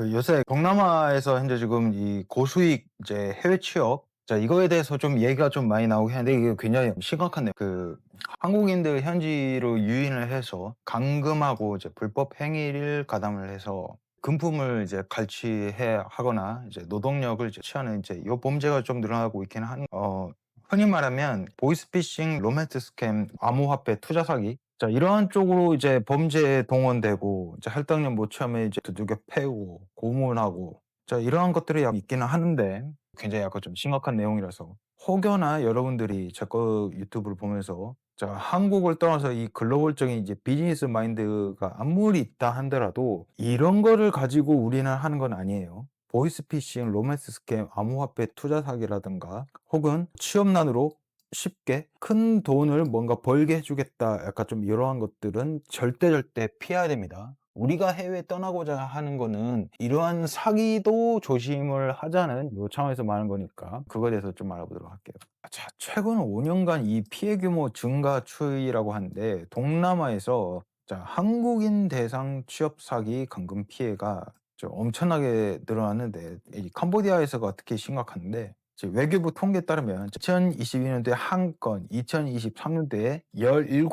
그 요새 동남아에서 현재 지금 이 고수익 이제 해외 취업 자 이거에 대해서 좀 얘기가 좀 많이 나오긴 하는데 이게 굉장히 심각한데 그 한국인들 현지로 유인을 해서 감금하고 이제 불법 행위를 가담을 해서 금품을 이제 갈취해 하거나 이제 노동력을 이제 취하는 이제 요 범죄가 좀 늘어나고 있긴 한 어 흔히 말하면 보이스피싱, 로맨스 스캠, 암호화폐 투자 사기 자 이러한 쪽으로 이제 범죄에 동원되고 이제 할당량 못 취하면 이제 두들겨 패고 고문하고 자 이러한 것들이 약 있기는 하는데 굉장히 약간 좀 심각한 내용이라서 혹여나 여러분들이 제 거 유튜브를 보면서 자 한국을 떠나서 이 글로벌적인 이제 비즈니스 마인드가 아무리 있다 한더라도 이런 거를 가지고 우리는 하는 건 아니에요. 보이스피싱, 로맨스 스캠, 암호화폐 투자 사기라든가 혹은 취업난으로 쉽게 큰 돈을 뭔가 벌게 해주겠다 약간 좀 이러한 것들은 절대 절대 피해야 됩니다. 우리가 해외에 떠나고자 하는 거는 이러한 사기도 조심을 하자는 요 차원에서 말하는 거니까 그거에 대해서 좀 알아보도록 할게요. 자, 최근 5년간 이 피해 규모 증가 추이라고 하는데 동남아에서 자, 한국인 대상 취업 사기 감금 피해가 좀 엄청나게 늘어났는데 이 캄보디아에서가 특히 심각한데 외교부 통계에 따르면 2022년도에 한 건, 2023년도에 17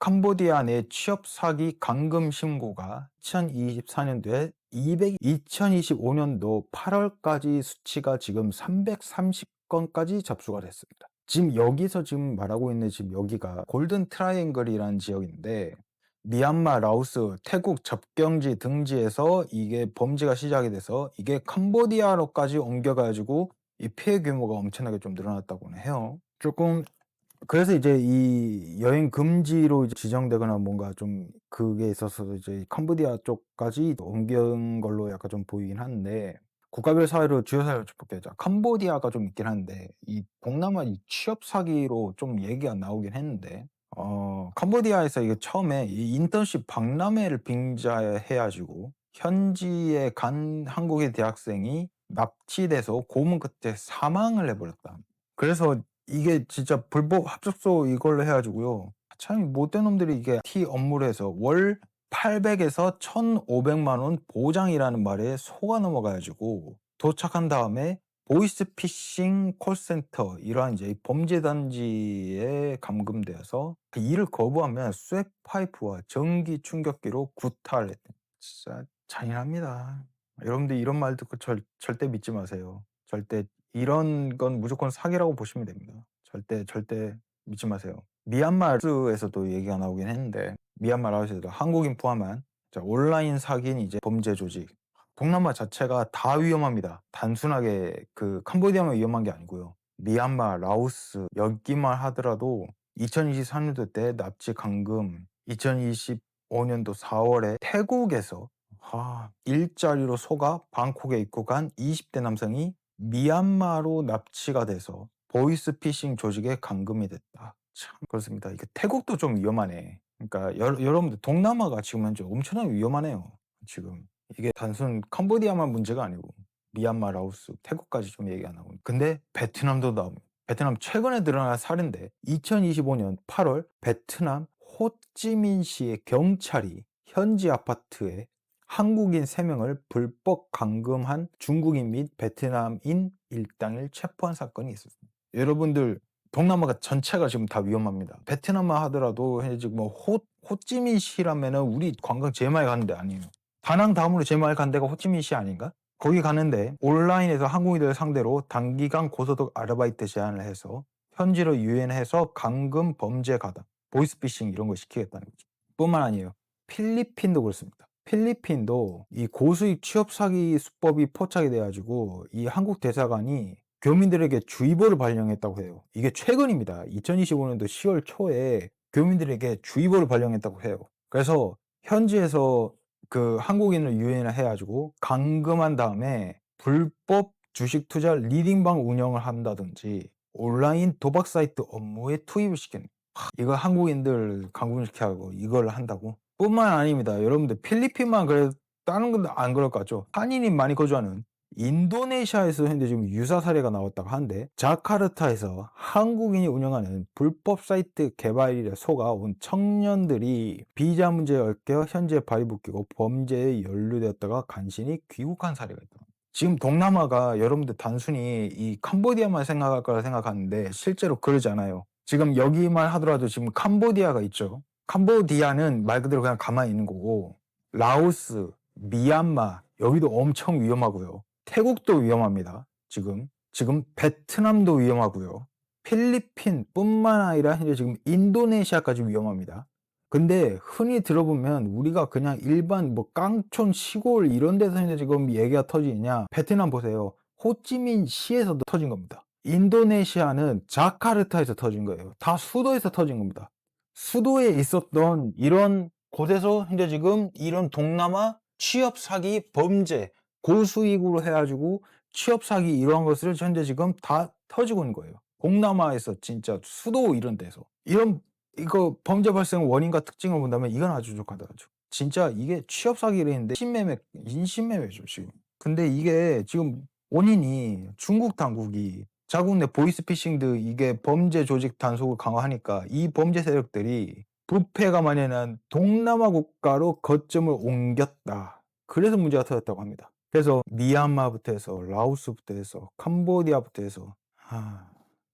캄보디아 내 취업 사기 감금 신고가 2024년도에 200, 2025년도 8월까지 수치가 지금 330건까지 접수가 됐습니다. 지금 여기서 지금 말하고 있는 지금 여기가 골든 트라이앵글이라는 지역인데 미얀마, 라오스, 태국 접경지 등지에서 이게 범죄가 시작이 돼서 이게 캄보디아로까지 옮겨가지고 이 피해 규모가 엄청나게 좀 늘어났다고는 해요. 조금 그래서 이제 이 여행 금지로 이제 지정되거나 뭔가 좀 그게 있어서 이제 캄보디아 쪽까지 옮긴 걸로 약간 좀 보이긴 하는데 국가별 사회로 주요 사회로 좀 볼게요. 자, 캄보디아가 좀 있긴 한데 이 동남아 이 취업 사기로 좀 얘기가 나오긴 했는데 어 캄보디아에서 이게 처음에 이 인턴십 박람회를 빙자해 가지고 현지에 간 한국의 대학생이 납치돼서 고문 끝에 사망을 해 버렸다. 그래서 이게 진짜 불법 합숙소 이걸로 해 가지고요. 참 못된 놈들이 이게 T 업무를 해서 월 800에서 1,500만 원 보장이라는 말에 속아 넘어가 가지고 도착한 다음에 보이스피싱 콜센터 이러한 이제 범죄 단지에 감금되어서 그 일을 거부하면 쇠 파이프와 전기 충격기로 구타를 했대. 진짜 잔인합니다. 여러분들 이런 말 듣고 절, 절대 믿지 마세요. 절대 이런 건 무조건 사기라고 보시면 됩니다. 절대 절대 믿지 마세요. 미얀마에서도 얘기가 나오긴 했는데 미얀마 라오스에도 한국인 포함한 자, 온라인 사기인 이제 범죄 조직 동남아 자체가 다 위험합니다. 단순하게 그 캄보디아만 위험한 게 아니고요. 미얀마, 라오스 여기만 하더라도 2023년도 때 납치 감금, 2025년도 4월에 태국에서 아, 일자리로 속아 방콕에 입국한 20대 남성이 미얀마로 납치가 돼서 보이스피싱 조직에 감금이 됐다. 참 그렇습니다. 이게 태국도 좀 위험하네. 그러니까 여, 여러분들 동남아가 지금 현재 엄청나게 위험하네요. 지금 이게 단순 캄보디아만 문제가 아니고 미얀마, 라오스, 태국까지 좀 얘기가 나오고 근데 베트남도 나옵니다. 베트남 최근에 드러난 사례인데 2025년 8월 베트남 호찌민시의 경찰이 현지 아파트에 한국인 3명을 불법 감금한 중국인 및 베트남인 일당을 체포한 사건이 있었습니다. 여러분들 동남아가 전체가 지금 다 위험합니다. 베트남만 하더라도 지금 뭐 호, 호찌민시라면은 우리 관광 제일 많이 가는 데 아니에요. 다낭 다음으로 제일 많이 간 데가 호찌민시 아닌가? 거기 가는데 온라인에서 한국인들 상대로 단기간 고소득 아르바이트 제안을 해서 현지로 유인해서 감금 범죄 가담, 보이스피싱 이런 거 시키겠다는 거죠. 뿐만 아니에요. 필리핀도 그렇습니다. 필리핀도 이 고수익 취업 사기 수법이 포착이 돼가지고 이 한국 대사관이 교민들에게 주의보를 발령했다고 해요. 이게 최근입니다. 2025년도 10월 초에 교민들에게 주의보를 발령했다고 해요. 그래서 현지에서 그 한국인을 유인을 해가지고 감금한 다음에 불법 주식 투자 리딩방 운영을 한다든지 온라인 도박 사이트 업무에 투입을 시키는 이거 한국인들 감금시켜 하고 이걸 한다고 뿐만 아닙니다. 여러분들 필리핀만 그래 다른 건 안 그럴 것 같죠. 한인이 많이 거주하는 인도네시아에서 현재 지금 유사 사례가 나왔다고 하는데 자카르타에서 한국인이 운영하는 불법 사이트 개발일에 속아 온 청년들이 비자 문제에 얽혀 현재 발붙끼고 범죄에 연루되었다가 간신히 귀국한 사례가 있다. 지금 동남아가 여러분들 단순히 이 캄보디아만 생각할 거라 생각하는데 실제로 그러지 않아요. 지금 여기만 하더라도 지금 캄보디아가 있죠. 캄보디아는 말 그대로 그냥 가만히 있는 거고 라오스, 미얀마 여기도 엄청 위험하고요. 태국도 위험합니다. 지금 지금 베트남도 위험하고요. 필리핀뿐만 아니라 현재 지금 인도네시아까지 위험합니다. 근데 흔히 들어보면 우리가 그냥 일반 뭐 깡촌 시골 이런 데서 현재 지금 얘기가 터지냐 베트남 보세요. 호찌민 시에서도 터진 겁니다. 인도네시아는 자카르타에서 터진 거예요. 다 수도에서 터진 겁니다. 수도에 있었던 이런 곳에서 현재 지금 이런 동남아 취업 사기 범죄 고수익으로 해가지고 취업 사기 이러한 것을 현재 지금 다 터지고 있는 거예요. 동남아에서 진짜 수도 이런 데서 이런 이거 범죄 발생 원인과 특징을 본다면 이건 아주 족하다 아주. 진짜 이게 취업 사기를 했는데 신매매 인신매매죠 지금. 근데 이게 지금 원인이 중국 당국이 자국 내 보이스피싱 등 이게 범죄 조직 단속을 강화하니까 이 범죄 세력들이 부패가 만연한 동남아 국가로 거점을 옮겼다. 그래서 문제가 터졌다고 합니다. 그래서 미얀마부터 해서 라오스부터 해서 캄보디아부터 해서 하...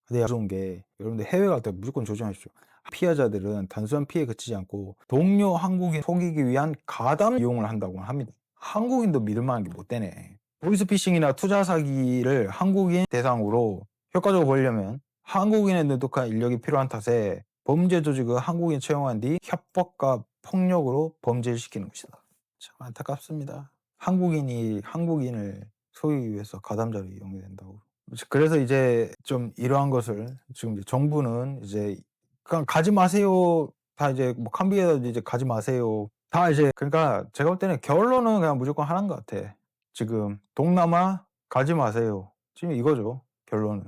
근데 무서운 게 여러분들 해외 갈 때 무조건 조심하십시오. 피해자들은 단순한 피해에 그치지 않고 동료 한국인 속이기 위한 가담 이용을 한다고 합니다. 한국인도 믿을 만한 게 못 되네. 보이스피싱이나 투자 사기를 한국인 대상으로 효과적으로 보려면 한국인의 능독한 인력이 필요한 탓에 범죄 조직을 한국인 채용한 뒤 협박과 폭력으로 범죄를 시키는 것이다. 참 안타깝습니다. 한국인이 한국인을 소유하기 위해서 가담자로 이용이 된다고. 그래서 이제 좀 이러한 것을 지금 이제 정부는 이제 그냥 가지 마세요. 다 이제 뭐 캄비에다 이제 가지 마세요. 다 이제 그러니까 제가 볼 때는 결론은 그냥 무조건 하나인 것 같아. 지금 동남아 가지 마세요. 지금 이거죠. 결론은.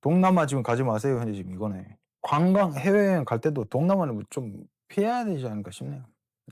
동남아 지금 가지 마세요. 현재 지금 이거네. 관광 해외여행 갈 때도 동남아는 뭐좀 피해야 되지 않을까 싶네요.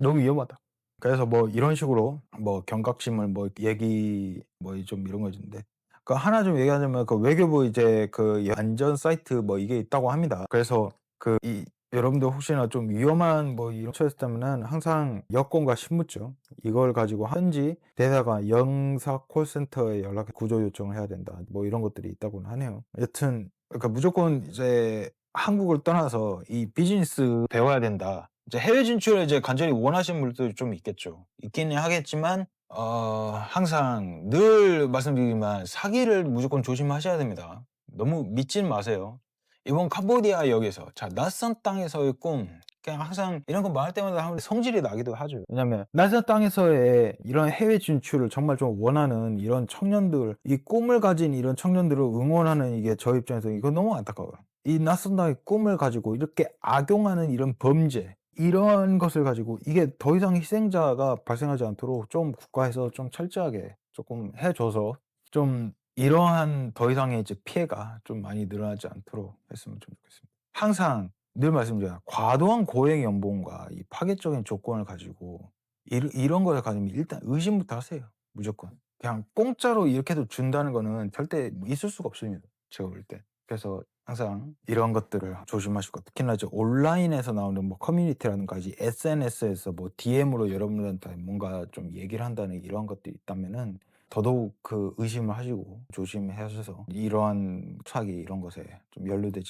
너무 위험하다. 그래서 뭐 이런 식으로 뭐 경각심을 뭐 얘기 뭐 좀 이런 거있는데 그 하나 좀 얘기하자면 그 외교부 이제 그 안전 사이트 뭐 이게 있다고 합니다. 그래서 그 이 여러분들 혹시나 좀 위험한 뭐 이런 처했다면은 항상 여권과 신분증 이걸 가지고 현지 대사관 영사 콜센터에 연락 구조 요청을 해야 된다. 뭐 이런 것들이 있다고는 하네요. 여튼 그러니까 무조건 이제 한국을 떠나서 이 비즈니스 배워야 된다. 이제 해외 진출을 이제 간절히 원하시는 분들도 좀 있겠죠. 있기는 하겠지만 어 항상 늘 말씀드리지만 사기를 무조건 조심하셔야 됩니다. 너무 믿지는 마세요. 이번 캄보디아 역에서 자 낯선 땅에서의 꿈 그냥 항상 이런 거 말할 때마다 한 성질이 나기도 하죠. 왜냐면 낯선 땅에서의 이런 해외 진출을 정말 좀 원하는 이런 청년들 이 꿈을 가진 이런 청년들을 응원하는 이게 저 입장에서 이거 너무 안타까워요. 이 낯선 땅의 꿈을 가지고 이렇게 악용하는 이런 범죄 이런 것을 가지고 이게 더 이상 희생자가 발생하지 않도록 좀 국가에서 좀 철저하게 조금 해줘서 좀 이러한 더 이상의 이제 피해가 좀 많이 늘어나지 않도록 했으면 좀 좋겠습니다. 항상 늘 말씀드려요. 과도한 고액 연봉과 이 파괴적인 조건을 가지고 이, 이런 거를 가지면 일단 의심부터 하세요. 무조건. 그냥 공짜로 이렇게도 준다는 거는 절대 있을 수가 없습니다. 제가 볼 때. 그래서 항상 이런 것들을 조심하시고 특히나 이제 온라인에서 나오는 뭐 커뮤니티라든가 이제 SNS에서 뭐 DM으로 여러분들한테 뭔가 좀 얘기를 한다는 이러한 것들이 있다면은 더더욱 그 의심을 하시고 조심하셔서 이러한 수학이 이런 것에 좀 연루되지